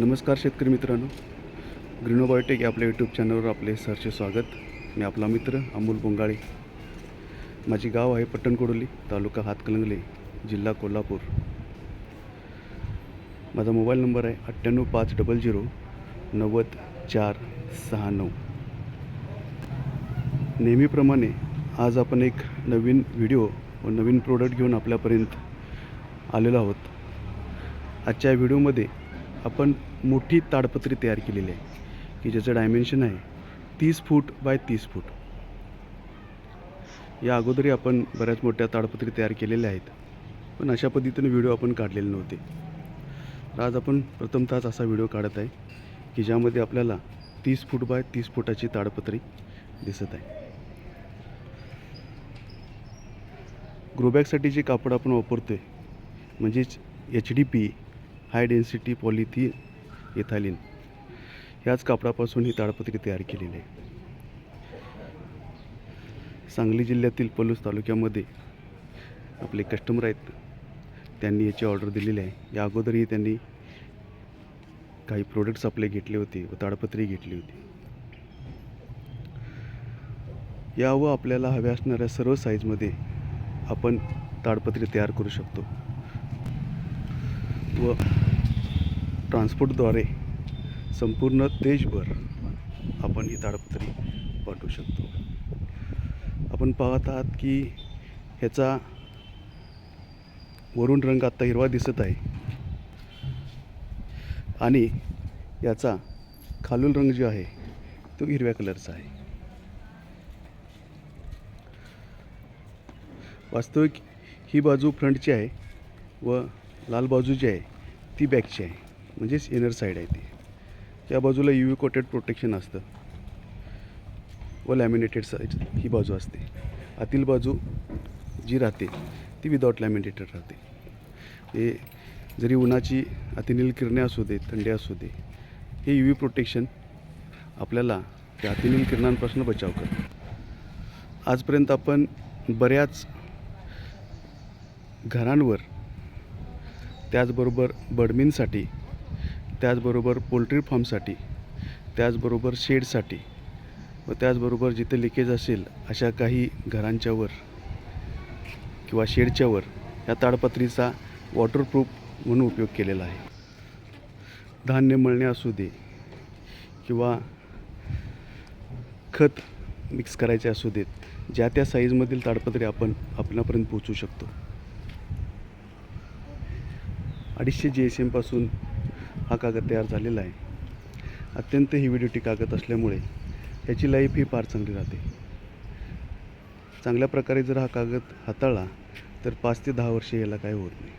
नमस्कार शेतकरी मित्रांनो. ग्रिनो बायोटेक या आपल्या यूट्यूब चॅनलवर आपले सरचे स्वागत. मी आपला मित्र अमोल बोंगाळे. माझे गाव आहे पट्टणकोडोली तालुका हातकलंगले जिल्हा कोल्हापूर. माझा मोबाईल नंबर आहे अठ्ठ्याण्णव पाच डबल झिरो नव्वद चार सहा नऊ. नेहमीप्रमाणे आज आपण एक नवीन व्हिडिओ व नवीन प्रोडक्ट घेऊन आपल्यापर्यंत आलेलो आहोत. आजच्या व्हिडिओमध्ये आपण मोठी ताडपत्री तयार केलेली आहे की ज्याचं डायमेन्शन आहे तीस फूट बाय तीस फूट. या अगोदरही आपण बऱ्याच मोठ्या ताडपत्री तयार केलेल्या आहेत पण अशा पद्धतीने व्हिडिओ आपण काढलेले नव्हते. तर आज आपण प्रथमतःच असा व्हिडिओ काढत आहे की ज्यामध्ये आपल्याला तीस फूट बाय तीस फुटाची ताडपत्री दिसत आहे. ग्रोबॅगसाठी जे कापड आपण वापरतो आहे म्हणजेच H D P high density polyethylene. ह्याच कापडापासून ही ताडपत्री तयार केलेली आहे. सांगली जिल्ह्यातील पलूस तालुक्यामध्ये आपले कस्टमर आहेत. त्यांनी याची ऑर्डर दिलेली आहे. या अगोदरही त्यांनी काही प्रोडक्ट्स आपले घेतले होते व ताडपत्री घेतली होती. या व आपल्याला हव्या असणाऱ्या सर्व साईजमध्ये आपण ताडपत्री तयार करू शकतो. व ट्रान्सपोर्टद्वारे संपूर्ण देशभर आपण ही ताडपत्री पाठवू शकतो. आपण पाहत आहात की ह्याचा वरून रंग आत्ता हिरवा दिसत आहे. आणि याचा खालून रंग जो आहे तो हिरव्या कलरचा आहे. वास्तविक ही बाजू फ्रंटची आहे व लाल बाजू जी आहे ती बॅकची आहे. म्हणजेच इनर साईड आहे ती. त्या बाजूला यू व्ही कोटेड प्रोटेक्शन असतं. व लॅमिनेटेड साईड ही बाजू असते. आतील बाजू जी राहते ती विदाउट लॅमिनेटेड राहते. हे जरी उन्हाची अतिनील किरणे असू दे थंडी असू दे हे यू व्ही प्रोटेक्शन आपल्याला त्या अतिनील किरणांपासून बचाव करतं. आजपर्यंत आपण बऱ्याच घरांवर त्याचबरोबर बडमिनसाठी त्याचबरोबर पोल्ट्री फार्मसाठी त्याचबरोबर शेडसाठी व त्याचबरोबर जिथे लिकेज असेल अशा काही घरांच्यावर किंवा शेडच्यावर या ताडपत्रीचा वॉटरप्रूफ म्हणून उपयोग केलेला आहे. धान्य मळणे असू दे किंवा खत मिक्स करायचे असू देत ज्या त्या साईजमधील ताडपत्री आपण आपणापर्यंत पोहोचू शकतो. अडीचशे जी एस एमपासून हा कागद तयार झालेला आहे. अत्यंत हिविडिटी कागद असल्यामुळे याची लाईफ ही फार चांगली राहते. चांगल्या प्रकारे जर हा कागद हाताळला तर पाच ते दहा वर्षे याला काय होत नाही.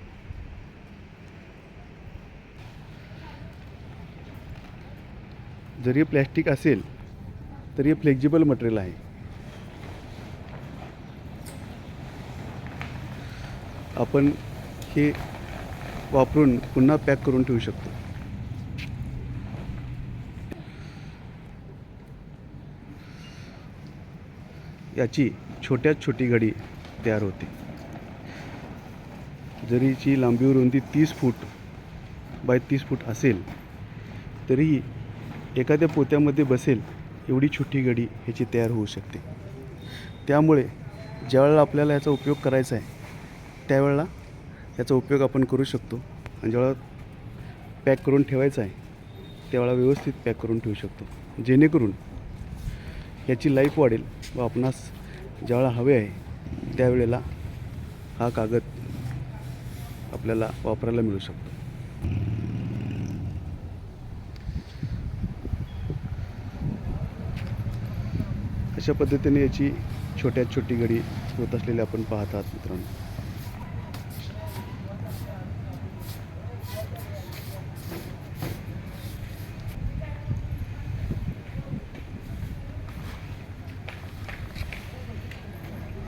जरी प्लॅस्टिक असेल तरी हे फ्लेक्झिबल मटेरियल आहे. आपण हे वापरून पुन्हा पॅक करून ठेवू शकतो. याची छोट्यात छोटी घडी तयार होते. जरीची लांबी रुंदी तीस फूट बाय तीस फूट असेल तरीही एखाद्या पोत्यामध्ये बसेल एवढी छोटी घडी ह्याची तयार होऊ शकते. त्यामुळे ज्यावेळेला आपल्याला याचा उपयोग करायचा आहे त्यावेळेला याचा उपयोग आपण करू शकतो. आणि जेव्हा पॅक करून ठेवायचा आहे त्यावेळा व्यवस्थित पॅक करून ठेवू शकतो. जेणेकरून याची लाईफ वाढेल व आपणास ज्यावेळेला हवे आहे त्यावेळेला हा कागद आपल्याला वापरायला मिळू शकतो. अशा पद्धतीने याची छोट्यात छोटी घडी होत असलेली आपण पाहत आहात मित्रांनो.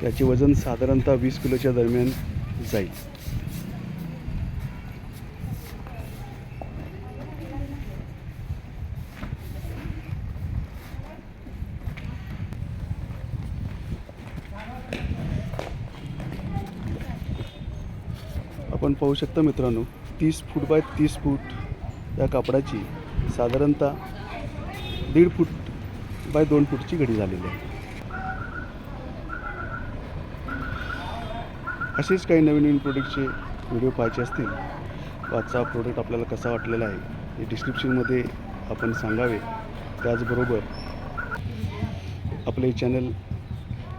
याचे वजन साधारणतः वीस किलोच्या दरम्यान जाईल. आपण पाहू शकता मित्रांनो तीस फूट बाय तीस फूट या कापडाची साधारणतः दीड फूट बाय दोन फूटची घडी झालेली आहे. असेच काही नवीन नवीन प्रोडक्टचे व्हिडिओ पाहायचे असतील आजचा प्रोडक्ट आपल्याला कसा वाटलेला आहे हे डिस्क्रिप्शनमध्ये आपण सांगावे. त्याचबरोबर आपले चॅनल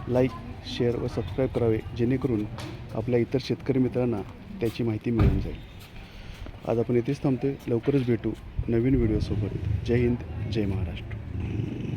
लाईक शेअर व सबस्क्राईब करावे जेणेकरून आपल्या इतर शेतकरी मित्रांना त्याची माहिती मिळून जाईल. आज आपण येथेच थांबतोय. लवकरच भेटू नवीन व्हिडिओसोबत जय हिंद जय महाराष्ट्र.